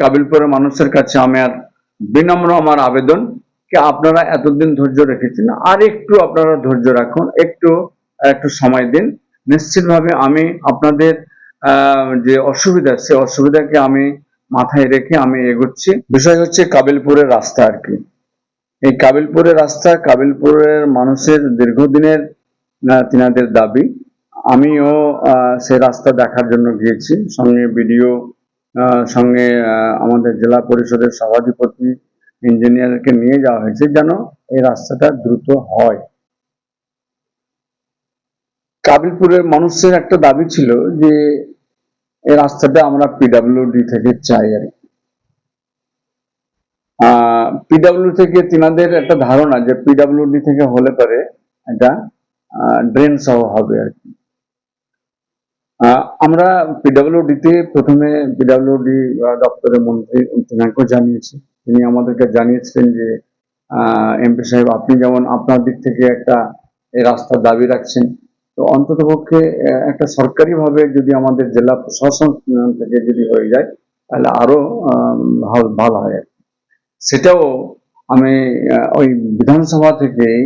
কাবিলপুরের মানুষের কাছে আমার বিনম্র আমার আবেদন কি আপনারা এতদিন ধৈর্য রেখেছেন? আর একটু আপনারা ধৈর্য রাখুন, একটু একটু সময় দিন। নিশ্চিতভাবে আমি আপনাদের যে অসুবিধা, সে অসুবিধাকে আমি মাথায় রেখে আমি এগোচ্ছি। বিষয় হচ্ছে কাবিলপুরের রাস্তা আর কি। এই কাবিলপুরের রাস্তা, কাবিলপুরের মানুষের দীর্ঘদিনের তিনাদের দাবি। আমিও সে রাস্তা দেখার জন্য গিয়েছি। সঙ্গে ভিডিও সঙ্গে আমাদের জেলা পরিষদের সভাধিপতি, ইঞ্জিনিয়ারকে নিয়ে যাওয়া হয়েছে যেন এই রাস্তাটা দ্রুত হয়। কাবিলপুরের মানুষের একটা দাবি ছিল যে, এই রাস্তাটা আমরা পিডাব্লিউডি থেকে চাই আর কি। পিডাব্লিউ থেকে তিনাদের একটা ধারণা যে পিডাব্লিউডি থেকে হলে পরে এটা ড্রেন সহ হবে আর কি। আমরা পিডাব্লিউডিতে প্রথমে পিডাব্লিউডি দপ্তরের মন্ত্রী তিনাকেও জানিয়েছি তিনি আমাদেরকে জানিয়েছিলেন যে এমপি সাহেব, আপনি যেমন আপনার দিক থেকে একটা রাস্তার দাবি রাখছেন, তো অন্তত পক্ষে একটা সরকারিভাবে যদি আমাদের জেলা প্রশাসন থেকে যদি হয়ে যায়, তাহলে আরও ভালো হয়। সেটাও আমি ওই বিধানসভা থেকেই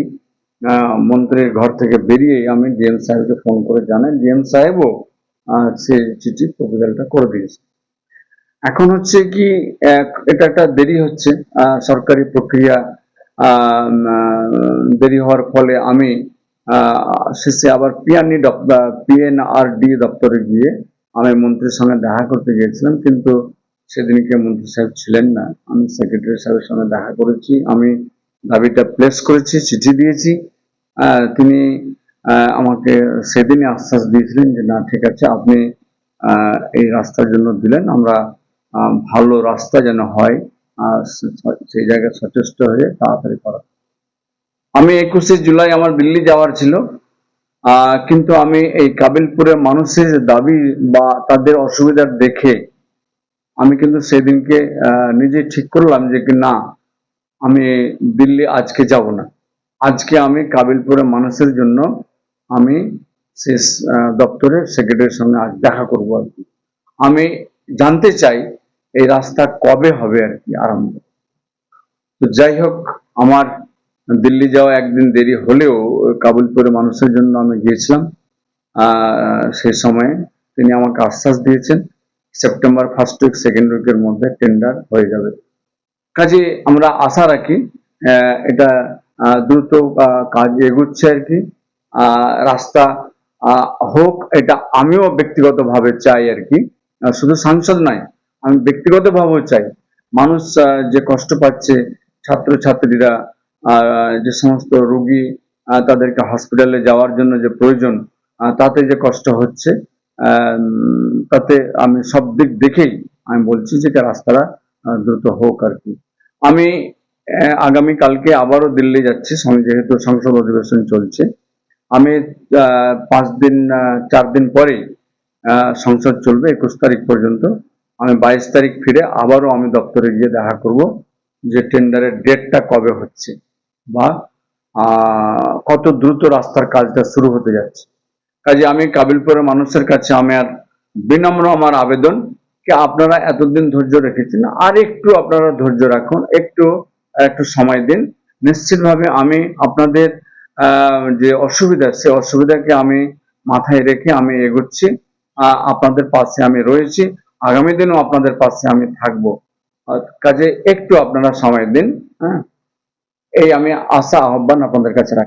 মন্ত্রীর ঘর থেকে বেরিয়ে আমি ডিএম সাহেবকে ফোন করে জানাই ডিএম সাহেবও সে চিঠি প্রপোজালটা করে দিয়েছে। এখন হচ্ছে কি এটা একটা দেরি হচ্ছে সরকারি প্রক্রিয়া দেরি হওয়ার ফলে আমি শেষে আবার পিআরনি পিএনআরডি দপ্তরে গিয়ে আমি মন্ত্রীর সঙ্গে দেখা করতে গিয়েছিলাম, কিন্তু সেদিনকে মন্ত্রী সাহেব ছিলেন না। আমি সেক্রেটারি সাহেবের সঙ্গে দেখা করেছি, আমি দাবিটা প্লেস করেছি, চিঠি দিয়েছি। তিনি আমাকে সেদিনই আশ্বাস দিয়েছিলেন যে, না, ঠিক আছে, আপনি এই রাস্তার জন্য দিলেন, আমরা ভালো রাস্তা যেন হয় সেই জায়গায় সচেষ্ট হয়ে তাড়াতাড়ি করা। আমি একুশে জুলাই আমার দিল্লি যাওয়ার ছিল কিন্তু আমি এই কাবিলপুরের মানুষের দাবি বা তাদের অসুবিধা দেখে আমি কিন্তু সেদিনকে নিজে ঠিক করলাম যে, কি না, আমি দিল্লি আজকে যাব না। আজকে আমি কাবিলপুরের মানুষের জন্য আমি শেষ দপ্তরের সেক্রেটারির সঙ্গে আজ দেখা করব আর কি। আমি জানতে চাই এই রাস্তা কবে হবে আর কি আরম্ভ। তো যাই হোক, আমার দিল্লি যাওয়া একদিন দেরি হলেও কাবুলপুরের মানুষের জন্য আমি গিয়েছিলাম। সেই সময়ে তিনি আমাকে আশ্বাস দিয়েছেন সেপ্টেম্বর ফার্স্ট উইক সেকেন্ড উইকের মধ্যে টেন্ডার হয়ে যাবে। কাজে আমরা আশা রাখি এটা দ্রুত কাজ এগুচ্ছে আর কি। রাস্তা হোক, এটা আমিও ব্যক্তিগতভাবে চাই আর কি। শুধু সাংসদ নয়, আমি ব্যক্তিগতভাবেও চাই। মানুষ যে কষ্ট পাচ্ছে, ছাত্রছাত্রীরা যে সমস্ত রোগী তাদেরকে হসপিটালে যাওয়ার জন্য যে প্রয়োজন তাতে যে কষ্ট হচ্ছে তাতে আমি সব দিক দেখেই আমি বলছি যে রাস্তাটা দ্রুত হোক আর কি। আমি আগামী কালকে আবারও দিল্লি যাচ্ছি যেহেতু সংসদ অধিবেশন চলছে। আমি পাঁচ দিন চার দিন পরেই সংসদ চলবে একুশ তারিখ পর্যন্ত। আমি বাইশ তারিখ ফিরে আবারও আমি দপ্তরে গিয়ে দেখা করব যে টেন্ডারের ডেটটা কবে হচ্ছে বা কত দ্রুত রাস্তার কাজটা শুরু হতে যাচ্ছে। কাজে আমি কাবিলপুরের মানুষের কাছে আমি আর বিনম্র আমার আবেদন কি আপনারা এতদিন ধৈর্য রেখেছেন? আর একটু আপনারা ধৈর্য রাখুন, একটু একটু সময় দিন। নিশ্চিতভাবে আমি আপনাদের যে অসুবিধা, সে অসুবিধাকে আমি মাথায় রেখে আমি এগোচ্ছি। আপনাদের পাশে আমি রয়েছি। আগামী দিনও আপনাদের পাশে আমি থাকব। কাজে একটু আপনারা সময় দিন হ্যাঁ? এই আমি আশা, আহ্বান আপনাদের কাছে রাখি।